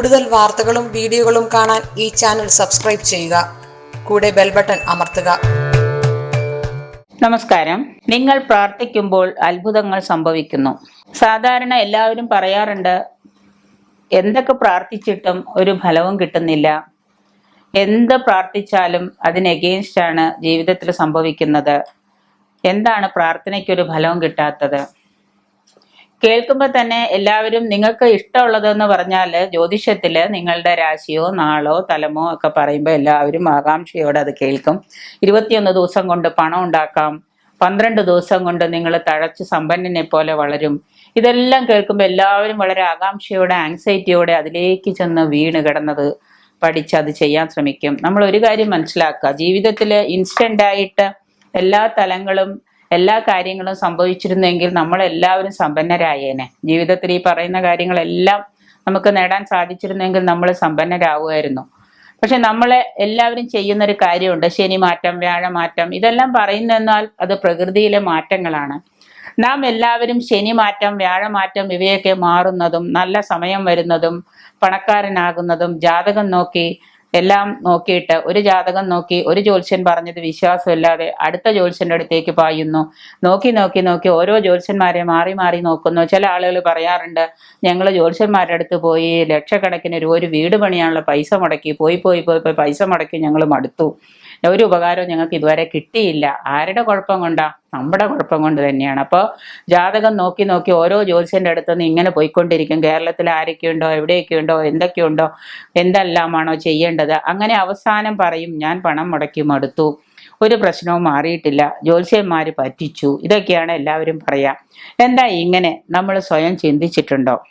കൂടുതൽ വാർത്തകളും വീഡിയോകളും കാണാൻ ഈ ചാനൽ സബ്സ്ക്രൈബ് ചെയ്യുക. കൂടെ ബെൽ ബട്ടൺ അമർത്തുക. നമസ്കാരം. നിങ്ങൾ പ്രാർത്ഥിക്കുമ്പോൾ അത്ഭുതങ്ങൾ സംഭവിക്കുന്നു. സാധാരണ എല്ലാവരും പറയാറുണ്ട് എന്തൊക്കെ പ്രാർത്ഥിച്ചിട്ടും ഒരു ഫലവും കിട്ടുന്നില്ല. എന്ത് പ്രാർത്ഥിച്ചാലും അതിന് എഗെയിൻസ്റ്റ് ആണ് ജീവിതത്തിൽ സംഭവിക്കുന്നത്. എന്താണ് പ്രാർത്ഥനയ്ക്കൊരു ഫലവും കിട്ടാത്തത്? കേൾക്കുമ്പോൾ തന്നെ എല്ലാവരും നിങ്ങൾക്ക് ഇഷ്ടമുള്ളതെന്ന് പറഞ്ഞാൽ ജ്യോതിഷത്തിൽ നിങ്ങളുടെ രാശിയോ നാളോ തലമോ ഒക്കെ പറയുമ്പോൾ എല്ലാവരും ആകാംക്ഷയോടെ അത് കേൾക്കും. ഇരുപത്തിയൊന്ന് ദിവസം കൊണ്ട് പണം ഉണ്ടാക്കാം. പന്ത്രണ്ട് ദിവസം കൊണ്ട് നിങ്ങൾ തഴച്ച് സമ്പന്നനെ പോലെ വളരും. ഇതെല്ലാം കേൾക്കുമ്പോൾ എല്ലാവരും വളരെ ആകാംക്ഷയോടെ ആങ്സൈറ്റിയോടെ അതിലേക്ക് ചെന്ന് വീണ് കിടന്നത് പഠിച്ച് അത് ചെയ്യാൻ ശ്രമിക്കും. നമ്മൾ ഒരു കാര്യം മനസ്സിലാക്കുക. ജീവിതത്തിൽ ഇൻസ്റ്റന്റായിട്ട് എല്ലാ തലങ്ങളും എല്ലാ കാര്യങ്ങളും സംഭവിച്ചിരുന്നെങ്കിൽ നമ്മളെല്ലാവരും സമ്പന്നരായേനെ. ജീവിതത്തിൽ ഈ പറയുന്ന കാര്യങ്ങളെല്ലാം നമുക്ക് നേടാൻ സാധിച്ചിരുന്നെങ്കിൽ നമ്മൾ സമ്പന്നരാകുമായിരുന്നു പക്ഷെ നമ്മളെ എല്ലാവരും ചെയ്യുന്ന ഒരു കാര്യമുണ്ട്. ശനി മാറ്റം വ്യാഴമാറ്റം ഇതെല്ലാം പറയുന്നെന്നാൽ അത് പ്രകൃതിയിലെ മാറ്റങ്ങളാണ്. നാം എല്ലാവരും ശനി മാറ്റം വ്യാഴമാറ്റം ഇവയൊക്കെ മാറുന്നതും നല്ല സമയം വരുന്നതും പണക്കാരനാകുന്നതും ജാതകം നോക്കി എല്ലാം നോക്കിയിട്ട് ഒരു ജാതകം നോക്കി ഒരു ജ്യോത്സ്യൻ പറഞ്ഞത് വിശ്വാസമില്ലാതെ അടുത്ത ജ്യോത്സ്യന്റെ അടുത്തേക്ക് പായുന്നു. നോക്കി നോക്കി നോക്കി ഓരോ ജ്യോത്സ്യന്മാരെ മാറി മാറി നോക്കുന്നു. ചില ആളുകൾ പറയാറുണ്ട് ഞങ്ങൾ ജ്യോത്സ്യന്മാരുടെ അടുത്ത് പോയി ലക്ഷക്കണക്കിന് രൂപ ഒരു വീട് പണിയാനുള്ള പൈസ മുടക്കി പോയി പോയി പോയി പോയി പൈസ മുടക്കി ഞങ്ങൾ മടുത്തു. ഒരു ഉപകാരവും ഞങ്ങൾക്ക് ഇതുവരെ കിട്ടിയില്ല. ആരുടെ കുഴപ്പം കൊണ്ടാ? നമ്മുടെ കുഴപ്പം കൊണ്ട് തന്നെയാണ്. അപ്പോൾ ജാതകം നോക്കി നോക്കി ഓരോ ജ്യോതിഷന്റെ അടുത്ത് നിന്ന് ഇങ്ങനെ പോയിക്കൊണ്ടിരിക്കും. കേരളത്തിൽ ആരൊക്കെയുണ്ടോ എവിടെയൊക്കെയുണ്ടോ എന്തൊക്കെയുണ്ടോ എന്തെല്ലാമാണോ ചെയ്യേണ്ടത്? അങ്ങനെ അവസാനം പറയും ഞാൻ പണം മുടക്കി മടുത്തു. ഒരു പ്രശ്നവും മാറിയിട്ടില്ല. ജ്യോത്സ്യന്മാർ പറ്റിച്ചു. ഇതൊക്കെയാണ് എല്ലാവരും പറയാ. എന്താ ഇങ്ങനെ? നമ്മൾ സ്വയം ചിന്തിച്ചിട്ടുണ്ടോ?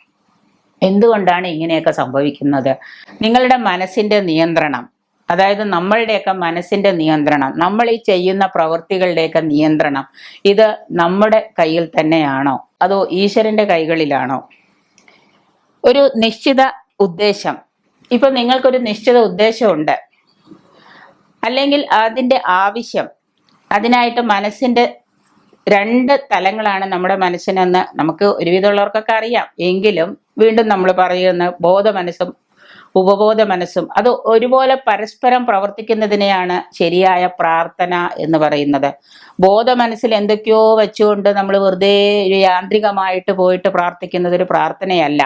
എന്തുകൊണ്ടാണ് ഇങ്ങനെയൊക്കെ സംഭവിക്കുന്നത്? നിങ്ങളുടെ മനസ്സിന്റെ നിയന്ത്രണം. അതായത് നമ്മളുടെയൊക്കെ മനസ്സിന്റെ നിയന്ത്രണം നമ്മൾ ഈ ചെയ്യുന്ന പ്രവൃത്തികളുടെയൊക്കെ നിയന്ത്രണം ഇത് നമ്മുടെ കയ്യിൽ തന്നെയാണോ? അതോ ഈശ്വരന്റെ കൈകളിലാണോ? ഒരു നിശ്ചിത ഉദ്ദേശം. ഇപ്പൊ നിങ്ങൾക്കൊരു നിശ്ചിത ഉദ്ദേശമുണ്ട്. അല്ലെങ്കിൽ അതിന്റെ ആവശ്യം അതിനായിട്ട് മനസ്സിന്റെ രണ്ട് തലങ്ങളാണ് നമ്മുടെ മനസ്സിനെന്ന് നമുക്ക് ഒരുവിധമുള്ളവർക്കൊക്കെ അറിയാം. എങ്കിലും വീണ്ടും നമ്മൾ പറയുന്ന ബോധ മനസ്സും ഉപബോധ മനസ്സും. അത് ഒരുപോലെ പരസ്പരം പ്രവർത്തിക്കുന്നതിനെയാണ് ശരിയായ പ്രാർത്ഥന എന്ന് പറയുന്നത്. ബോധ മനസ്സിൽ എന്തൊക്കെയോ വെച്ചുകൊണ്ട് നമ്മൾ വെറുതെ യാന്ത്രികമായിട്ട് പോയിട്ട് പ്രാർത്ഥിക്കുന്നത് ഒരു പ്രാർത്ഥനയല്ല.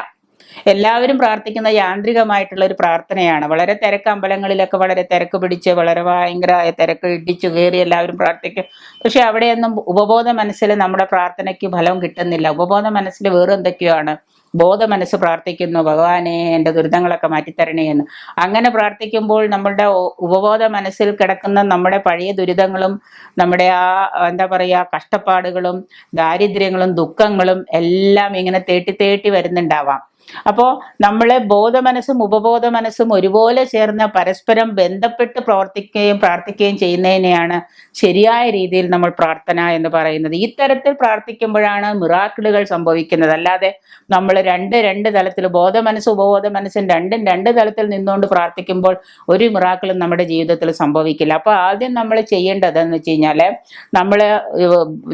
എല്ലാവരും പ്രാർത്ഥിക്കുന്ന യാന്ത്രികമായിട്ടുള്ള ഒരു പ്രാർത്ഥനയാണ്. വളരെ തിരക്ക് അമ്പലങ്ങളിലൊക്കെ വളരെ തിരക്ക് പിടിച്ച് വളരെ ഭയങ്കരമായ തിരക്ക് ഇടിച്ചു കയറി എല്ലാവരും പ്രാർത്ഥിക്കും. പക്ഷെ അവിടെയൊന്നും ഉപബോധ മനസ്സിൽ നമ്മുടെ പ്രാർത്ഥനയ്ക്ക് ഫലം കിട്ടുന്നില്ല. ഉപബോധ മനസ്സിൽ വേറെ എന്തൊക്കെയാണ് ബോധ മനസ്സ് പ്രാർത്ഥിക്കുന്നു ഭഗവാനെ എന്റെ ദുരിതങ്ങളൊക്കെ മാറ്റിത്തരണേ എന്ന്. അങ്ങനെ പ്രാർത്ഥിക്കുമ്പോൾ നമ്മളുടെ ഉപബോധ മനസ്സിൽ കിടക്കുന്ന നമ്മുടെ പഴയ ദുരിതങ്ങളും നമ്മുടെ ആ എന്താ പറയുക കഷ്ടപ്പാടുകളും ദാരിദ്ര്യങ്ങളും ദുഃഖങ്ങളും എല്ലാം ഇങ്ങനെ തേട്ടി തേട്ടി വരുന്നുണ്ടാവാം. അപ്പോൾ നമ്മളെ ബോധ മനസ്സും ഉപബോധ മനസ്സും ഒരുപോലെ ചേർന്ന് പരസ്പരം ബന്ധപ്പെട്ട് പ്രവർത്തിക്കുകയും പ്രാർത്ഥിക്കുകയും ചെയ്യുന്നതിനെയാണ് ശരിയായ രീതിയിൽ നമ്മൾ പ്രാർത്ഥന എന്ന് പറയുന്നത്. ഇത്തരത്തിൽ പ്രാർത്ഥിക്കുമ്പോഴാണ് മിറാക്കിളുകൾ സംഭവിക്കുന്നത്. അല്ലാതെ നമ്മൾ രണ്ട് രണ്ട് തലത്തിൽ ബോധ മനസ്സ് ഉപബോധ മനസ്സും രണ്ടും രണ്ട് തലത്തിൽ നിന്നുകൊണ്ട് പ്രാർത്ഥിക്കുമ്പോൾ ഒരു മിറാക്കിളും നമ്മുടെ ജീവിതത്തിൽ സംഭവിക്കില്ല. അപ്പോൾ ആദ്യം നമ്മൾ ചെയ്യേണ്ടതെന്ന് വെച്ച് കഴിഞ്ഞാൽ നമ്മൾ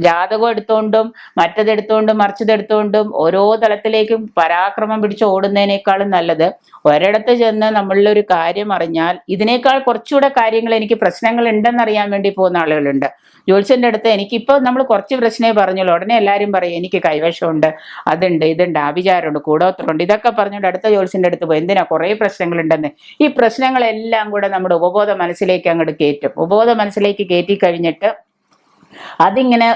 ജാതകം എടുത്തുകൊണ്ടും മറ്റതെടുത്തുകൊണ്ടും മറിച്ചതെടുത്തുകൊണ്ടും ഓരോ തലത്തിലേക്കും പരാക്രമം പിടിച്ച് ഓടുന്നതിനേക്കാളും നല്ലത്. ഒരിടത്ത് ചെന്ന് നമ്മളിലൊരു കാര്യം അറിഞ്ഞാൽ ഇതിനേക്കാൾ കുറച്ചുകൂടെ കാര്യങ്ങൾ എനിക്ക് പ്രശ്നങ്ങൾ ഉണ്ടെന്നറിയാൻ വേണ്ടി പോകുന്ന ആളുകളുണ്ട്. ജോത്സ്യന്റെ അടുത്ത് എനിക്കിപ്പോൾ നമ്മൾ കുറച്ച് പ്രശ്നമേ പറഞ്ഞുള്ളൂ. ഉടനെ എല്ലാവരും പറയും എനിക്ക് കൈവശമുണ്ട് അതുണ്ട് ഇതുണ്ട് ആഭിചാരമുണ്ട് കൂടോത്രമുണ്ട് ഇതൊക്കെ പറഞ്ഞുകൊണ്ട് അടുത്ത ജോത്സ്യന്റെ അടുത്ത് പോയി എന്തിനാ കുറേ പ്രശ്നങ്ങളുണ്ടെന്ന്? ഈ പ്രശ്നങ്ങളെല്ലാം കൂടെ നമ്മുടെ ഉപബോധ മനസ്സിലേക്ക് അങ്ങോട്ട് കയറ്റും. ഉപബോധ മനസ്സിലേക്ക് കയറ്റി കഴിഞ്ഞിട്ട് അതിങ്ങനെ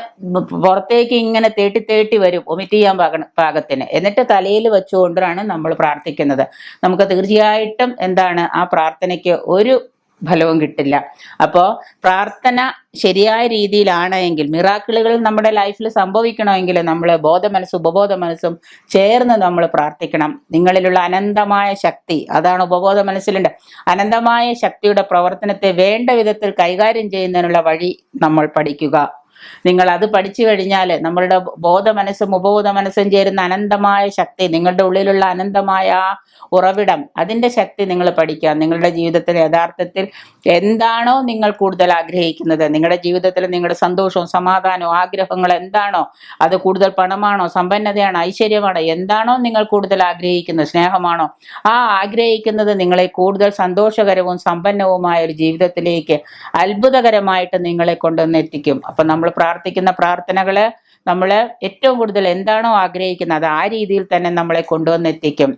പുറത്തേക്ക് ഇങ്ങനെ തേട്ടി തേട്ടി വരും ഒമിറ്റ് ചെയ്യാൻ പാക പാകത്തിന്. എന്നിട്ട് തലയിൽ വെച്ചുകൊണ്ടാണ് നമ്മൾ പ്രാർത്ഥിക്കുന്നത്. നമുക്ക് തീർച്ചയായിട്ടും എന്താണ് ആ പ്രാർത്ഥനയ്ക്ക് ഒരു ഫലവും കിട്ടില്ല. അപ്പോൾ പ്രാർത്ഥന ശരിയായ രീതിയിലാണ് എങ്കിൽ മിറാക്കിളുകൾ നമ്മുടെ ലൈഫിൽ സംഭവിക്കണമെങ്കിൽ നമ്മൾ ബോധ മനസ്സും ഉപബോധ മനസ്സും ചേർന്ന് നമ്മൾ പ്രാർത്ഥിക്കണം. നിങ്ങളിലുള്ള അനന്തമായ ശക്തി അതാണ് ഉപബോധ മനസ്സിലുണ്ട്. അനന്തമായ ശക്തിയുടെ പ്രവർത്തനത്തെ വേണ്ട വിധത്തിൽ കൈകാര്യം ചെയ്യുന്നതിനുള്ള വഴി നമ്മൾ പഠിക്കുക. നിങ്ങൾ അത് പഠിച്ചു കഴിഞ്ഞാൽ നമ്മളുടെ ബോധ മനസ്സും ഉപബോധ മനസ്സും ചേരുന്ന അനന്തമായ ശക്തി നിങ്ങളുടെ ഉള്ളിലുള്ള അനന്തമായ ഉറവിടം അതിന്റെ ശക്തി നിങ്ങൾ പഠിക്കുക. നിങ്ങളുടെ ജീവിതത്തിൽ യഥാർത്ഥത്തിൽ എന്താണോ നിങ്ങൾ കൂടുതൽ ആഗ്രഹിക്കുന്നത് നിങ്ങളുടെ ജീവിതത്തിൽ നിങ്ങളുടെ സന്തോഷവും സമാധാനവും ആഗ്രഹങ്ങൾ എന്താണോ അത് കൂടുതൽ പണമാണോ സമ്പന്നതയാണോ ഐശ്വര്യമാണോ എന്താണോ നിങ്ങൾ കൂടുതൽ ആഗ്രഹിക്കുന്നത് സ്നേഹമാണോ ആ ആഗ്രഹിക്കുന്നത് നിങ്ങളെ കൂടുതൽ സന്തോഷകരവും സമ്പന്നവുമായ ഒരു ജീവിതത്തിലേക്ക് അത്ഭുതകരമായിട്ട് നിങ്ങളെ കൊണ്ടുവന്ന് എത്തിക്കും. അപ്പം നമ്മൾ പ്രാർത്ഥിക്കുന്ന പ്രാർത്ഥനകൾ നമ്മൾ ഏറ്റവും കൂടുതൽ എന്താണോ ആഗ്രഹിക്കുന്നത് അത് ആ രീതിയിൽ തന്നെ നമ്മളെ കൊണ്ടുവന്നെത്തിക്കും.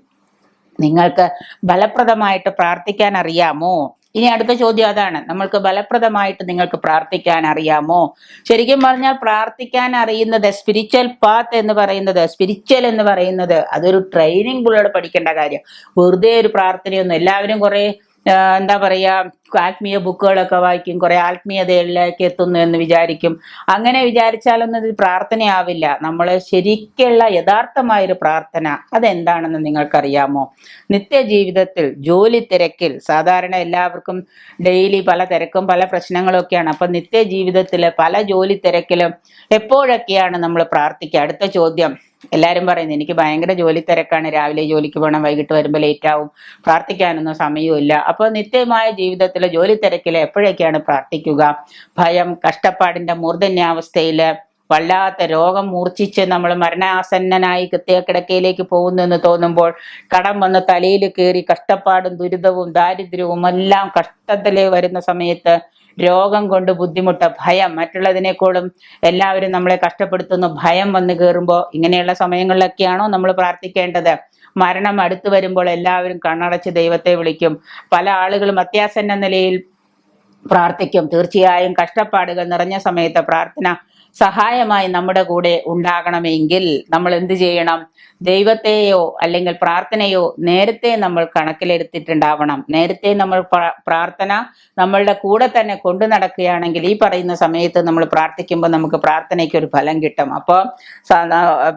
നിങ്ങൾക്ക് ഫലപ്രദമായിട്ട് പ്രാർത്ഥിക്കാൻ അറിയാമോ? ഇനി അടുത്ത ചോദ്യം അതാണ്. നമ്മൾക്ക് ഫലപ്രദമായിട്ട് നിങ്ങൾക്ക് പ്രാർത്ഥിക്കാൻ അറിയാമോ? ശരിക്കും പറഞ്ഞാൽ പ്രാർത്ഥിക്കാൻ അറിയുന്നത് സ്പിരിച്വൽ പാത്ത് എന്ന് പറയുന്നത് സ്പിരിച്വൽ എന്ന് പറയുന്നത് അതൊരു ട്രെയിനിങ് പുള്ളിയോട് പഠിക്കേണ്ട കാര്യം. വെറുതെ ഒരു പ്രാർത്ഥനയൊന്നും എല്ലാവരും കുറെ എന്താ പറയുക ആത്മീയ ബുക്കുകളൊക്കെ വായിക്കും കുറെ ആത്മീയതയിലേക്ക് എത്തുന്നു എന്ന് വിചാരിക്കും. അങ്ങനെ വിചാരിച്ചാലൊന്നും ഇത് പ്രാർത്ഥനയാവില്ല. നമ്മൾ ശരിക്കുള്ള യഥാർത്ഥമായൊരു പ്രാർത്ഥന അതെന്താണെന്ന് നിങ്ങൾക്കറിയാമോ? നിത്യജീവിതത്തിൽ ജോലി തിരക്കിൽ സാധാരണ എല്ലാവർക്കും ഡെയിലി പല തിരക്കും പല പ്രശ്നങ്ങളൊക്കെയാണ്. അപ്പം നിത്യജീവിതത്തിൽ പല ജോലി തിരക്കിലും എപ്പോഴൊക്കെയാണ് നമ്മൾ പ്രാർത്ഥിക്കുക? അടുത്ത ചോദ്യം. എല്ലാവരും പറയുന്നത് എനിക്ക് ഭയങ്കര ജോലി തിരക്കാണ്. രാവിലെ ജോലിക്ക് പോകണം വൈകിട്ട് വരുമ്പോൾ ലേറ്റ് ആവും. പ്രാർത്ഥിക്കാനൊന്നും സമയമില്ല അപ്പോൾ നിത്യമായ ജീവിതത്തിലെ ജോലി തിരക്കിൽ എപ്പോഴൊക്കെയാണ് പ്രാർത്ഥിക്കുക? ഭയം കഷ്ടപ്പാടിന്റെ മൂർധന്യാവസ്ഥയിൽ വല്ലാത്ത രോഗം മൂർച്ഛിച്ച് നമ്മൾ മരണാസന്നനായി കിടക്കയിലേക്ക് പോകുന്നു എന്ന് തോന്നുമ്പോൾ കടം വന്ന് തലയിൽ കയറി കഷ്ടപ്പാടും ദുരിതവും ദാരിദ്ര്യവും എല്ലാം കഷ്ടത്തിൽ വരുന്ന സമയത്ത് രോഗം കൊണ്ട് ബുദ്ധിമുട്ട് ഭയം മറ്റുള്ളതിനേക്കാളും എല്ലാവരും നമ്മളെ കഷ്ടപ്പെടുത്തുന്നു. ഭയം വന്നു കയറുമ്പോൾ ഇങ്ങനെയുള്ള സമയങ്ങളിലൊക്കെയാണോ നമ്മൾ പ്രാർത്ഥിക്കേണ്ടത്? മരണം അടുത്തു വരുമ്പോൾ എല്ലാവരും കണ്ണടച്ച് ദൈവത്തെ വിളിക്കും. പല ആളുകളും അത്യാസന്ന നിലയിൽ പ്രാർത്ഥിക്കും. തീർച്ചയായും കഷ്ടപ്പാടുകൾ നിറഞ്ഞ സമയത്ത് പ്രാർത്ഥന സഹായമായി നമ്മുടെ കൂടെ ഉണ്ടാകണമെങ്കിൽ നമ്മൾ എന്ത് ചെയ്യണം? ദൈവത്തെയോ അല്ലെങ്കിൽ പ്രാർത്ഥനയോ നേരത്തെ നമ്മൾ കണക്കിലെടുത്തിട്ടുണ്ടാവണം. നേരത്തെ നമ്മൾ പ്രാർത്ഥന നമ്മളുടെ കൂടെ തന്നെ കൊണ്ടു നടക്കുകയാണെങ്കിൽ ഈ പറയുന്ന സമയത്ത് നമ്മൾ പ്രാർത്ഥിക്കുമ്പോൾ നമുക്ക് പ്രാർത്ഥനയ്ക്ക് ഒരു ഫലം കിട്ടും. അപ്പോൾ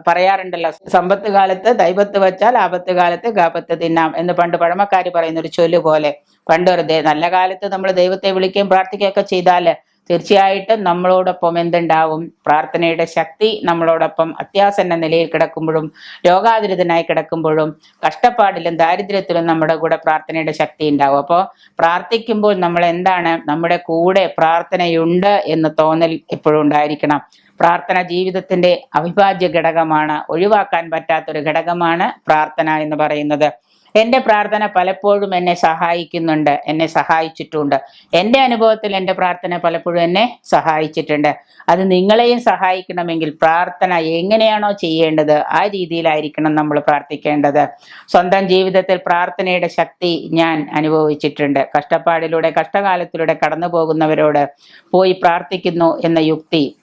പറയാറുണ്ടല്ലോ സമ്പത്ത് കാലത്ത് ദൈവത്ത് വെച്ചാൽ ആപത്ത് കാലത്ത് ഗാപത്ത് തിന്നാം എന്ന് പണ്ട് പഴമക്കാർ പറയുന്ന ഒരു ചൊല്ല് പോലെ. പണ്ട് നല്ല കാലത്ത് നമ്മൾ ദൈവത്തെ വിളിക്കുകയും പ്രാർത്ഥിക്കുകയൊക്കെ ചെയ്താൽ തീർച്ചയായിട്ടും നമ്മളോടൊപ്പം എന്തുണ്ടാവും? പ്രാർത്ഥനയുടെ ശക്തി നമ്മളോടൊപ്പം അത്യാസന്ന നിലയിൽ കിടക്കുമ്പോഴും രോഗാതുരിതനായി കിടക്കുമ്പോഴും കഷ്ടപ്പാടിലും ദാരിദ്ര്യത്തിലും നമ്മുടെ കൂടെ പ്രാർത്ഥനയുടെ ശക്തി ഉണ്ടാവും. അപ്പോൾ പ്രാർത്ഥിക്കുമ്പോൾ നമ്മൾ എന്താണ് നമ്മുടെ കൂടെ പ്രാർത്ഥനയുണ്ട് എന്ന് തോന്നൽ എപ്പോഴും ഉണ്ടായിരിക്കണം. പ്രാർത്ഥന ജീവിതത്തിന്റെ അവിഭാജ്യ ഘടകമാണ്. ഒഴിവാക്കാൻ പറ്റാത്തൊരു ഘടകമാണ് പ്രാർത്ഥന എന്ന് പറയുന്നത്. എന്റെ പ്രാർത്ഥന പലപ്പോഴും എന്നെ സഹായിക്കുന്നുണ്ട് എന്നെ സഹായിച്ചിട്ടുണ്ട്. എന്റെ അനുഭവത്തിൽ എന്റെ പ്രാർത്ഥന പലപ്പോഴും എന്നെ സഹായിച്ചിട്ടുണ്ട്. അത് നിങ്ങളെയും സഹായിക്കണമെങ്കിൽ പ്രാർത്ഥന എങ്ങനെയാണോ ചെയ്യേണ്ടത് ആ രീതിയിലായിരിക്കണം നമ്മൾ പ്രാർത്ഥിക്കേണ്ടത്. സ്വന്തം ജീവിതത്തിൽ പ്രാർത്ഥനയുടെ ശക്തി ഞാൻ അനുഭവിച്ചിട്ടുണ്ട്. കഷ്ടപ്പാടിലൂടെ കഷ്ടകാലത്തിലൂടെ കടന്നു പോകുന്നവരോട് പോയി പ്രാർത്ഥിക്കുന്നു എന്ന യുക്തി.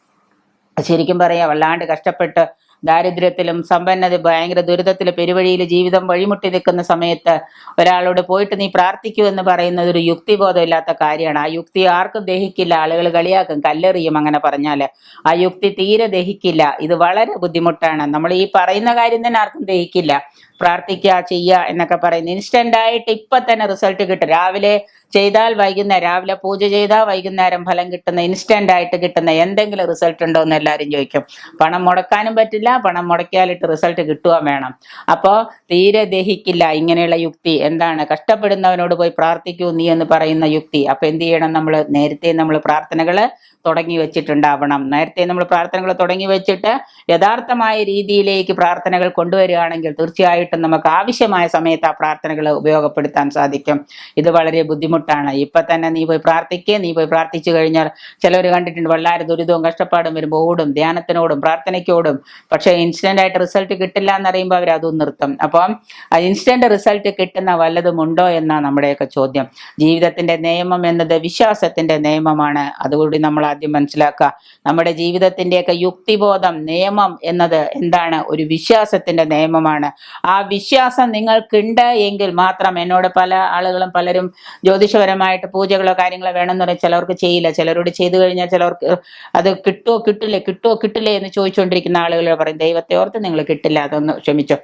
ശരിക്കും പറയാം വല്ലാണ്ട് കഷ്ടപ്പെട്ട് ദാരിദ്ര്യത്തിലും സമ്പന്നത ഭയങ്കര ദുരിതത്തിലും പെരുവഴിയിൽ ജീവിതം വഴിമുട്ടി നിൽക്കുന്ന സമയത്ത് ഒരാളോട് പോയിട്ട് നീ പ്രാർത്ഥിക്കൂ എന്ന് പറയുന്നത് ഒരു യുക്തിബോധമില്ലാത്ത കാര്യമാണ്. ആ യുക്തി ആർക്കും ദഹിക്കില്ല. ആളുകൾ കളിയാക്കും കല്ലെറിയും അങ്ങനെ പറഞ്ഞാൽ. ആ യുക്തി തീരെ ദഹിക്കില്ല. ഇത് വളരെ ബുദ്ധിമുട്ടാണ്. നമ്മൾ ഈ പറയുന്ന കാര്യം തന്നെ ആർക്കും ദഹിക്കില്ല. പ്രാർത്ഥിക്കുക ചെയ്യുക എന്നൊക്കെ പറയുന്നത്. ഇൻസ്റ്റന്റ് ആയിട്ട് ഇപ്പൊ തന്നെ റിസൾട്ട് കിട്ടും. രാവിലെ ചെയ്താൽ വൈകുന്നേരം രാവിലെ പൂജ ചെയ്താൽ വൈകുന്നേരം ഫലം കിട്ടുന്ന ഇൻസ്റ്റന്റ് ആയിട്ട് കിട്ടുന്ന എന്തെങ്കിലും റിസൾട്ട് ഉണ്ടോ എന്ന് എല്ലാവരും ചോദിക്കും. പണം മുടക്കാനും പറ്റില്ല പണം മുടക്കിയാലിട്ട് റിസൾട്ട് കിട്ടുക വേണം. അപ്പോൾ തീരെ ദഹിക്കില്ല ഇങ്ങനെയുള്ള യുക്തി. എന്താണ്? കഷ്ടപ്പെടുന്നവനോട് പോയി പ്രാർത്ഥിക്കൂ നീ എന്ന് പറയുന്ന യുക്തി. അപ്പൊ എന്ത് ചെയ്യണം നമ്മൾ? നേരത്തെ നമ്മൾ പ്രാർത്ഥനകൾ തുടങ്ങി വെച്ചിട്ടുണ്ടാവണം. നേരത്തെ നമ്മൾ പ്രാർത്ഥനകൾ തുടങ്ങി വെച്ചിട്ട് യഥാർത്ഥമായ രീതിയിലേക്ക് പ്രാർത്ഥനകൾ കൊണ്ടുവരികയാണെങ്കിൽ തീർച്ചയായിട്ടും നമുക്ക് ആവശ്യമായ സമയത്ത് ആ പ്രാർത്ഥനകൾ ഉപയോഗപ്പെടുത്താൻ സാധിക്കും. ഇത് വളരെ ബുദ്ധിമുട്ടാണ്. ഇപ്പൊ തന്നെ നീ പോയി പ്രാർത്ഥിക്കുക നീ പോയി പ്രാർത്ഥിച്ചു കഴിഞ്ഞാൽ ചിലവർ കണ്ടിട്ടുണ്ട് വളരെ ദുരിതവും കഷ്ടപ്പാടും വരുമ്പോൾ ഓടും ധ്യാനത്തിനോടും പ്രാർത്ഥനയ്ക്കോടും. പക്ഷേ ഇൻസ്റ്റന്റ് ആയിട്ട് റിസൾട്ട് കിട്ടില്ല എന്ന് അറിയുമ്പോൾ അവർ അതും നിർത്തും. അപ്പം ഇൻസ്റ്റന്റ് റിസൾട്ട് കിട്ടുന്ന വല്ലതും ഉണ്ടോ എന്നാണ് നമ്മുടെയൊക്കെ ചോദ്യം. ജീവിതത്തിന്റെ നിയമം എന്നത് വിശ്വാസത്തിന്റെ നിയമമാണ്. അതുകൂടി നമ്മൾ ആദ്യം മനസ്സിലാക്കുക. നമ്മുടെ ജീവിതത്തിന്റെയൊക്കെ യുക്തിബോധം നിയമം എന്നത് എന്താണ്? ഒരു വിശ്വാസത്തിന്റെ നിയമമാണ്. ആ വിശ്വാസം നിങ്ങൾക്കുണ്ട് എങ്കിൽ മാത്രം എന്നോട് പല ആളുകളും പലരും ജ്യോതിഷപരമായിട്ട് പൂജകളോ കാര്യങ്ങളോ വേണമെന്ന് പറയും. ചിലവർക്ക് ചെയ്യില്ല. ചിലരോട് ചെയ്തു കഴിഞ്ഞാൽ ചിലവർക്ക് അത് കിട്ടുമോ കിട്ടില്ലേ കിട്ടുമോ കിട്ടില്ലേ എന്ന് ചോദിച്ചുകൊണ്ടിരിക്കുന്ന ആളുകൾ പറയും ദൈവത്തെ ഓർത്ത് നിങ്ങൾ കിട്ടില്ല അതൊന്ന് ക്ഷമിച്ചോ.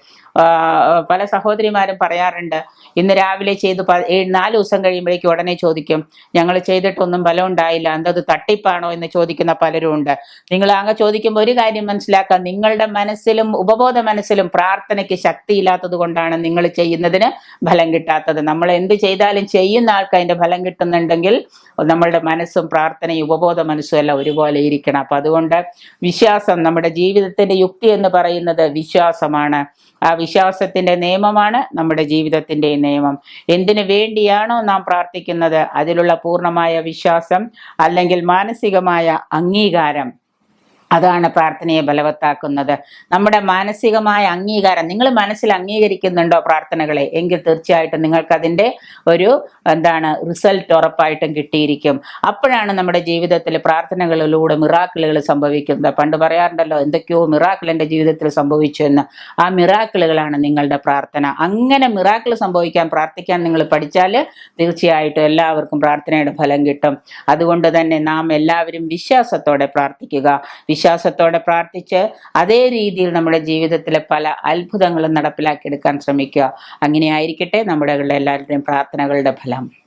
പല സഹോദരിമാരും പറയാറുണ്ട് ഇന്ന് രാവിലെ ചെയ്ത് നാല് ദിവസം കഴിയുമ്പോഴേക്കും ഉടനെ ചോദിക്കും ഞങ്ങൾ ചെയ്തിട്ടൊന്നും ഫലം ഉണ്ടായില്ല എന്തത് തട്ടിപ്പാണോ എന്ന് ചോദിക്കുന്ന പലരും ഉണ്ട് നിങ്ങൾ അങ്ങ് ചോദിക്കുമ്പോൾ ഒരു കാര്യം മനസ്സിലാക്കുക നിങ്ങളുടെ മനസ്സിലും ഉപബോധ മനസ്സിലും പ്രാർത്ഥനയ്ക്ക് ശക്തിയില്ലാത്തത് കൊണ്ടാണ് നിങ്ങൾ ചെയ്യുന്നതിന് ഫലം കിട്ടാത്തത്. നമ്മൾ എന്ത് ചെയ്താലും ചെയ്യുന്ന ആൾക്ക് അതിന്റെ ഫലം കിട്ടുന്നുണ്ടെങ്കിൽ നമ്മളുടെ മനസ്സും പ്രാർത്ഥനയും ഉപബോധ മനസ്സും എല്ലാം ഒരുപോലെ ഇരിക്കണം. അപ്പൊ അതുകൊണ്ട് വിശ്വാസം നമ്മുടെ ജീവിതത്തിന്റെ യുക്തി എന്ന് പറയുന്നത് വിശ്വാസമാണ്. ആ വിശ്വാസത്തിന്റെ നിയമമാണ് നമ്മുടെ ജീവിതത്തിന്റെ നിയമം. എന്തിനു വേണ്ടിയാണോ നാം പ്രാർത്ഥിക്കുന്നത്? അതിലുള്ള പൂർണമായ വിശ്വാസം അല്ലെങ്കിൽ മാനസികമായ അംഗീകാരം അതാണ് പ്രാർത്ഥനയെ ബലവത്താക്കുന്നത്. നമ്മുടെ മാനസികമായ അംഗീകാരം നിങ്ങൾ മനസ്സിൽ അംഗീകരിക്കുന്നുണ്ടോ പ്രാർത്ഥനകളെ? എങ്കിൽ തീർച്ചയായിട്ടും നിങ്ങൾക്കതിന്റെ ഒരു എന്താണ് റിസൾട്ട് ഉറപ്പായിട്ടും കിട്ടിയിരിക്കും. അപ്പോഴാണ് നമ്മുടെ ജീവിതത്തിൽ പ്രാർത്ഥനകളിലൂടെ മിറാക്കിളുകൾ സംഭവിക്കുന്നത്. പണ്ട് പറയാറുണ്ടല്ലോ എന്തൊക്കെയോ മിറാക്കിൾ എന്റെ ജീവിതത്തിൽ സംഭവിച്ചു എന്ന്. ആ മിറാക്കിളുകളാണ് നിങ്ങളുടെ പ്രാർത്ഥന. അങ്ങനെ മിറാക്കിൾ സംഭവിക്കാൻ പ്രാർത്ഥിക്കാൻ നിങ്ങൾ പഠിച്ചാൽ തീർച്ചയായിട്ടും എല്ലാവർക്കും പ്രാർത്ഥനയുടെ ഫലം കിട്ടും. അതുകൊണ്ട് തന്നെ നാം എല്ലാവരും വിശ്വാസത്തോടെ പ്രാർത്ഥിക്കുക. വിശ്വാസത്തോടെ പ്രാർത്ഥിച്ച് അതേ രീതിയിൽ നമ്മുടെ ജീവിതത്തിലെ പല അത്ഭുതങ്ങളും നടപ്പിലാക്കിയെടുക്കാൻ ശ്രമിക്കുക. അങ്ങനെ ആയിരിക്കട്ടെ നമ്മുടെ എല്ലാവരുടെയും പ്രാർത്ഥനകളുടെ ഫലം.